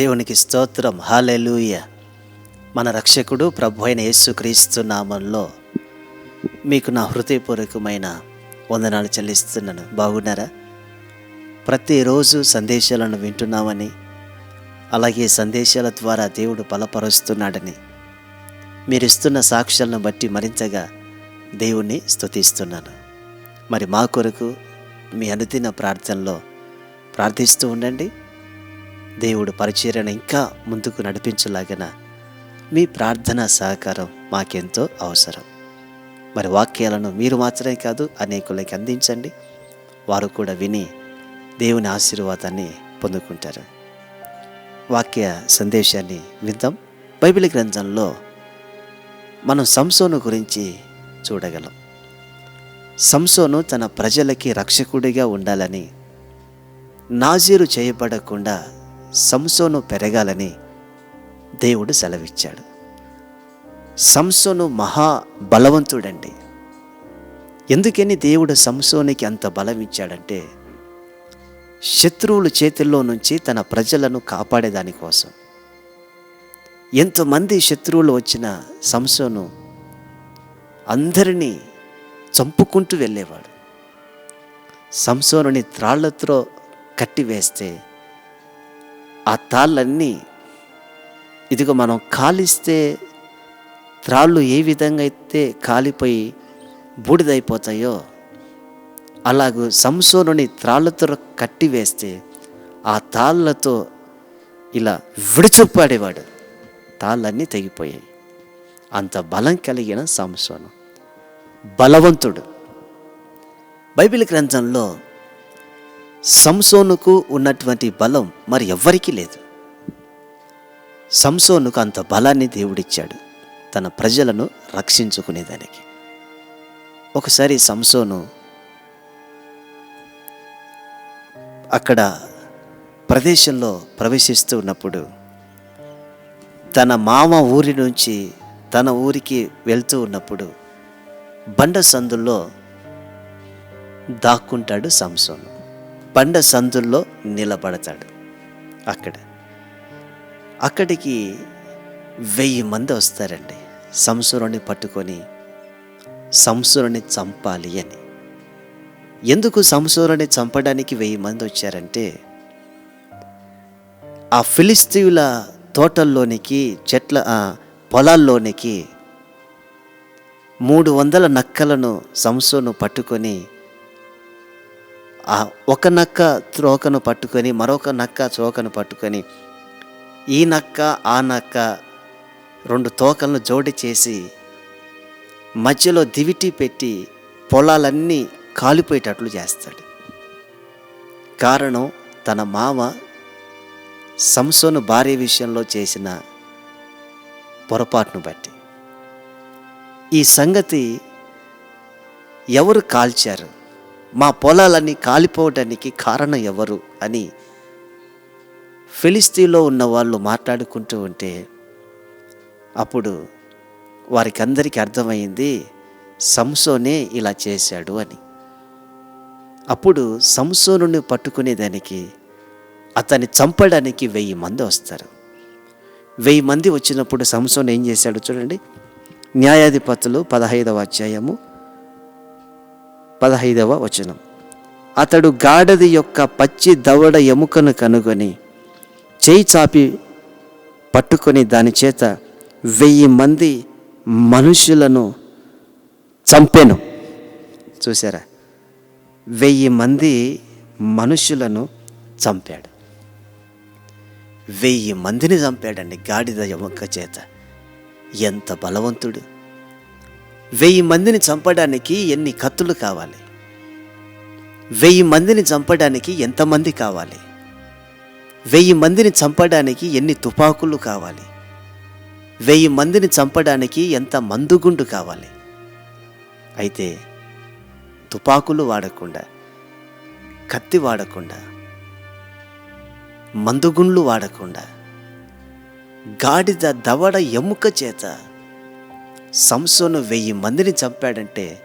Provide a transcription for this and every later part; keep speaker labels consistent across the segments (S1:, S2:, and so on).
S1: దేవునికి స్తోత్రం. హాలెలూయ మన రక్షకుడు ప్రభు అయిన యేసుక్రీస్తు నామంలో మీకు నా హృదయపూర్వకమైన వందనాలు చెల్లిస్తున్నాను. బాగున్నారా? ప్రతిరోజు సందేశాలను వింటున్నామని అలాగే సందేశాల ద్వారా దేవుడు బలపరుస్తున్నాడని మీరు ఇస్తున్న సాక్ష్యాలను బట్టి మరింతగా దేవుణ్ణి స్తుతిస్తున్నాను. మరి మా కొరకు మీ అనుదిన ప్రార్థనలో ప్రార్థిస్తూ ఉండండి. దేవుడు పరిచర్యను ఇంకా ముందుకు నడిపించలాగిన మీ ప్రార్థన సహకారం మాకెంతో అవసరం. మరి వాక్యాలను మీరు మాత్రమే కాదు అనేకులకి అందించండి. వారు కూడా విని దేవుని ఆశీర్వాదాన్ని పొందుకుంటారు. వాక్య సందేశాన్ని విందాం. బైబిల్ గ్రంథంలో మనం సంసోను గురించి చూడగలం. సంసోను తన ప్రజలకి రక్షకుడిగా ఉండాలని నాజీరు చేయబడకుండా సంసోను పెరగాలని దేవుడు సెలవిచ్చాడు. సంసోను మహా బలవంతుడండి. ఎందుకని దేవుడు సంసోనికి అంత బలం ఇచ్చాడంటే శత్రువుల చేతుల్లో నుంచి తన ప్రజలను కాపాడేదాని కోసం. ఎంతమంది శత్రువులు వచ్చిన సంసోను అందరినీ చంపుకుంటూ వెళ్ళేవాడు. సంసోనుని త్రాళ్ళతో కట్టివేస్తే ఆ తాళ్ళన్నీ. ఇదిగో మనం కాలిస్తే త్రాళ్ళు ఏ విధంగా అయితే కాలిపోయి బూడిదైపోతాయో అలాగూ సంసోనుని త్రాళ్ళతో కట్టివేస్తే ఆ తాళ్ళతో ఇలా విడిచొప్పాడేవాడు తాళ్ళన్నీ తెగిపోయాయి. అంత బలం కలిగిన సంసోను. బలవంతుడు. బైబిల్ గ్రంథంలో సంసోనుకు ఉన్నటువంటి బలం మరి ఎవ్వరికీ లేదు. సంసోనుకు అంత బలాన్ని దేవుడిచ్చాడు. తన ప్రజలను రక్షించుకునేదానికి. ఒకసారి సంసోను అక్కడ ప్రదేశంలో ప్రవేశిస్తూ ఉన్నప్పుడు తన మామ ఊరి నుంచి తన ఊరికి వెళ్తూ ఉన్నప్పుడు బండ సందుల్లో దాక్కుంటాడు సంసోను. బండ సందుల్లో నిలబడతాడు. అక్కడ. అక్కడికి వెయ్యి మంది వస్తారండి. సంసురుని పట్టుకొని సంసురుని చంపాలి అని. ఎందుకు సంసూరుని చంపడానికి వెయ్యి మంది వచ్చారంటే ఆ ఫిలిస్తీయుల తోటల్లోనికి చెట్ల పొలాల్లోనికి మూడు వందల నక్కలను సంసోను పట్టుకొని ఒక నక్క త్రోకను పట్టుకొని మరొక నక్క చోకను పట్టుకొని ఈ నక్క ఆ నక్క రెండు తోకలను జోడి చేసి మధ్యలో దివిటి పెట్టి పొలాలన్నీ కాలిపోయేటట్లు చేస్తాడు. కారణం తన మామ సంసోను భార్య విషయంలో చేసిన పొరపాటును బట్టి. ఈ సంగతి ఎవరు కాల్చారు? మా పొలాలన్నీ కాలిపోవడానికి కారణం ఎవరు అని ఫిలిస్తీన్లో ఉన్న వాళ్ళు మాట్లాడుకుంటూ ఉంటే అప్పుడు వారికి అందరికీ అర్థమైంది సంసోనే ఇలా చేశాడు అని. అప్పుడు సంసోనుని పట్టుకునేదానికి అతన్ని చంపడానికి వెయ్యి మంది వస్తారు. వెయ్యి మంది వచ్చినప్పుడు సంసోన్ ఏం చేశాడు చూడండి. న్యాయాధిపతులు పదహైదవ అధ్యాయము పదహైదవ వచనం. అతడు గాడిద యొక్క పచ్చి దవడ ఎముకను కనుగొని చేయి చాపి పట్టుకొని దాని చేత వెయ్యి మంది మనుషులను చంపెను. చూసారా వెయ్యి మంది మనుషులను చంపాడు. వెయ్యి మందిని చంపాడండి గాడిద ఎముక చేత. ఎంత బలవంతుడు. వెయ్యి మందిని చంపడానికి ఎన్ని కత్తులు కావాలి? వెయ్యి మందిని చంపడానికి ఎంతమంది కావాలి? వెయ్యి మందిని చంపడానికి ఎన్ని తుపాకులు కావాలి? వెయ్యి మందిని చంపడానికి ఎంత మందుగుండు కావాలి? అయితే తుపాకులు వాడకుండా కత్తి వాడకుండా మందుగుండ్లు వాడకుండా గాడిద దవడ ఎముక చేత సంసోను వెయ్యి మందిని చంపాడంటే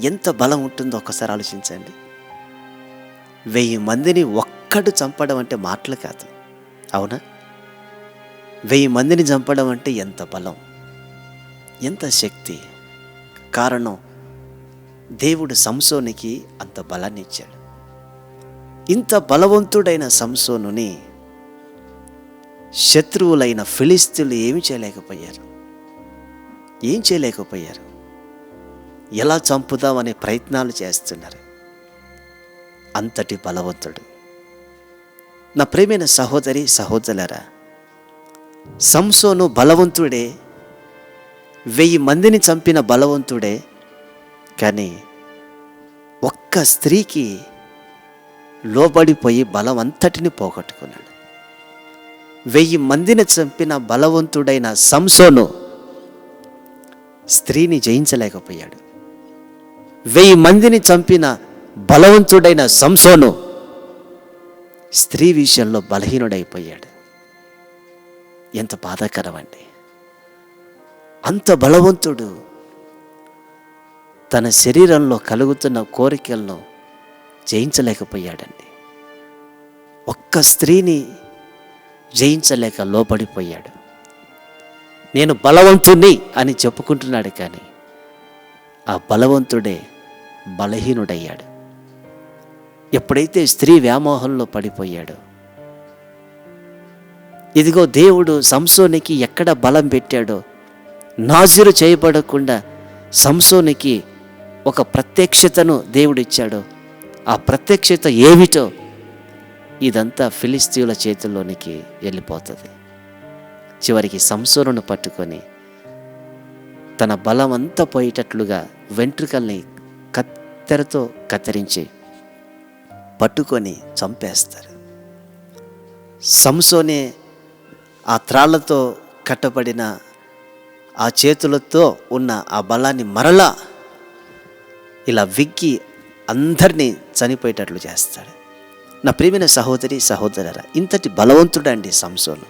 S1: ఎంత బలం ఉంటుందో ఒక్కసారి ఆలోచించండి. వెయ్యి మందిని ఒక్కడు చంపడం అంటే మాటలు కాదు. అవునా? వెయ్యి మందిని చంపడం అంటే ఎంత బలం? ఎంత శక్తి? కారణం దేవుడు సంసోనికి అంత బలాన్ని ఇచ్చాడు. ఇంత బలవంతుడైన సంసోనుని శత్రువులైన ఫిలిస్తీన్లు ఏమి చేయలేకపోయారు? ఏం చేయలేకపోయారు? ఎలా చంపుదామనే ప్రయత్నాలు చేస్తున్నారు? అంతటి బలవంతుడు. నా ప్రేమైన సహోదరి సహోదరులరా సంసోను బలవంతుడే వెయ్యి మందిని చంపిన బలవంతుడే కానీ ఒక్క స్త్రీకి లోబడిపోయి బలం అంతటిని పోగొట్టుకున్నాడు. వెయ్యి మందిని చంపిన బలవంతుడైన సంసోను స్త్రీని జయించలేకపోయాడు. వెయ్యి మందిని చంపిన బలవంతుడైన సంసోను స్త్రీ విషయంలో బలహీనుడైపోయాడు. ఎంత బాధాకరం అండి అంత బలవంతుడు తన శరీరంలో కలుగుతున్న కోరికలను జయించలేకపోయాడండి. ఒక్క స్త్రీని జయించలేక లోపడిపోయాడు నేను బలవంతుణ్ణి అని చెప్పుకుంటున్నాడు కానీ ఆ బలవంతుడే బలహీనుడయ్యాడు. ఎప్పుడైతే స్త్రీ వ్యామోహంలో పడిపోయాడో ఇదిగో దేవుడు సంసోనికి ఎక్కడ బలం పెట్టాడో నాజీరు చేయబడకుండా సంసోనికి ఒక ప్రత్యక్షతను దేవుడిచ్చాడో ఆ ప్రత్యక్షత ఏమిటో ఇదంతా ఫిలిస్తీన్ల చేతుల్లోనికి వెళ్ళిపోతుంది. చివరికి సంసోనును పట్టుకొని తన బలం అంతా పోయేటట్లుగా వెంట్రుకల్ని కత్తెరతో కత్తిరించి పట్టుకొని చంపేస్తారు. సంసోనే ఆ త్రాళ్ళతో కట్టబడిన ఆ చేతులతో ఉన్న ఆ బలాన్ని మరలా ఇలా విగ్గి అందరినీ చనిపోయేటట్లు చేస్తాడు. నా ప్రియమైన సహోదరి సహోదరరా ఇంతటి బలవంతుడండి సంసోను.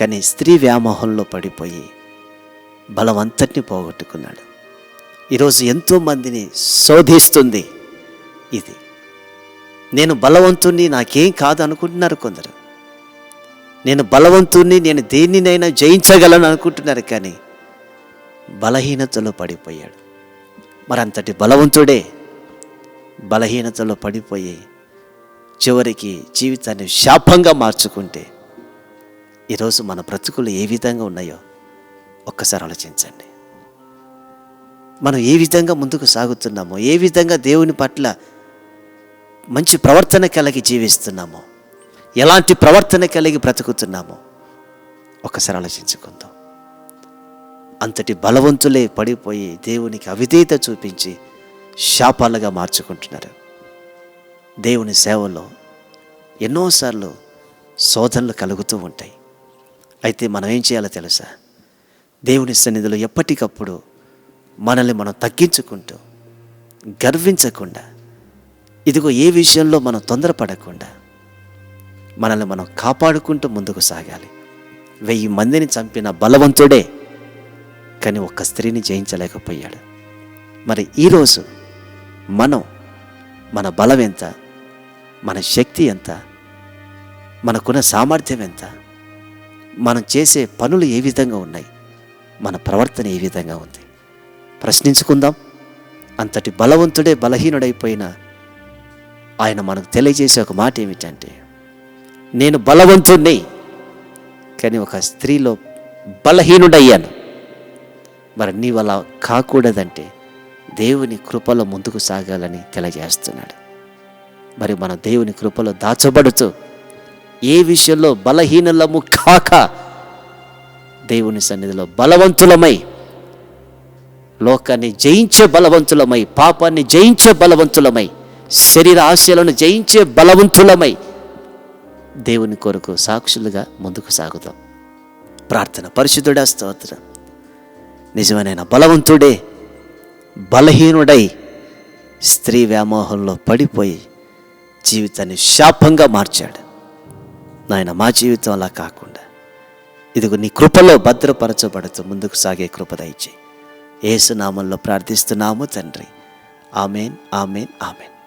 S1: కానీ స్త్రీ వ్యామోహంలో పడిపోయి బలవంతటిని పోగొట్టుకున్నాడు. ఈరోజు ఎంతోమందిని శోధిస్తుంది ఇది. నేను బలవంతుణ్ణి నాకేం కాదు అనుకుంటున్నారు కొందరు. నేను బలవంతుణ్ణి నేను దేనినైనా జయించగలను అనుకుంటున్నారు కానీ బలహీనతలో పడిపోయాడు. మరంతటి బలవంతుడే బలహీనతలో పడిపోయి చివరికి జీవితాన్ని శాపంగా మార్చుకుంటే ఈరోజు మన బ్రతుకులు ఏ విధంగా ఉన్నాయో ఒక్కసారి ఆలోచించండి. మనం ఏ విధంగా ముందుకు సాగుతున్నామో ఏ విధంగా దేవుని పట్ల మంచి ప్రవర్తన కలిగి జీవిస్తున్నామో ఎలాంటి ప్రవర్తన కలిగి బ్రతుకుతున్నామో ఒకసారి ఆలోచించుకుందాం. అంతటి బలవంతులే పడిపోయి దేవునికి అవిధేయత చూపించి శాపాలుగా మార్చుకుంటున్నారు. దేవుని సేవలో ఎన్నోసార్లు శోధనలు కలుగుతూ ఉంటాయి. అయితే మనం ఏం చేయాలో తెలుసా? దేవుని సన్నిధిలో ఎప్పటికప్పుడు మనల్ని మనం తగ్గించుకుంటూ గర్వించకుండా ఇదిగో ఏ విషయంలో మనం తొందరపడకుండా మనల్ని మనం కాపాడుకుంటూ ముందుకు సాగాలి. వెయ్యి మందిని చంపిన బలవంతుడే కానీ ఒక్క స్త్రీని జయించలేకపోయాడు. మరి ఈరోజు మనం మన బలం ఎంత? మన శక్తి ఎంత? మనకున్న సామర్థ్యం ఎంత? మనం చేసే పనులు ఏ విధంగా ఉన్నాయి? మన ప్రవర్తన ఏ విధంగా ఉంది? ప్రశ్నించుకుందాం. అంతటి బలవంతుడే బలహీనుడైపోయిన ఆయన మనకు తెలియజేసే ఒక మాట ఏమిటంటే నేను బలవంతుణ్ణి కానీ ఒక స్త్రీలో బలహీనుడయ్యాను. మరి నీవు అలా కాకూడదంటే దేవుని కృపలో ముందుకు సాగాలని తెలియజేస్తున్నాడు. మరి మన దేవుని కృపలో దాచబడుతూ ఏ విషయంలో బలహీనలము కాక దేవుని సన్నిధిలో బలవంతులమై లోకాన్ని జయించే బలవంతులమై పాపాన్ని జయించే బలవంతులమై శరీర ఆశయాలను జయించే బలవంతులమై దేవుని కొరకు సాక్షులుగా ముందుకు సాగుతాం ప్రార్థన పరిశుద్ధుడా స్తోత్రం. నిజమైన బలవంతుడే బలహీనుడై స్త్రీ వ్యామోహంలో పడిపోయి జీవితాన్ని శాపంగా మార్చాడు. నాయన మా జీవితం అలా కాకుండా ఇదిగో నీ కృపలో భద్రపరచబడుతూ ముందుకు సాగే కృప దయచేయి. ఏసునామంలో ప్రార్థిస్తున్నాము తండ్రి. Amen amen amen.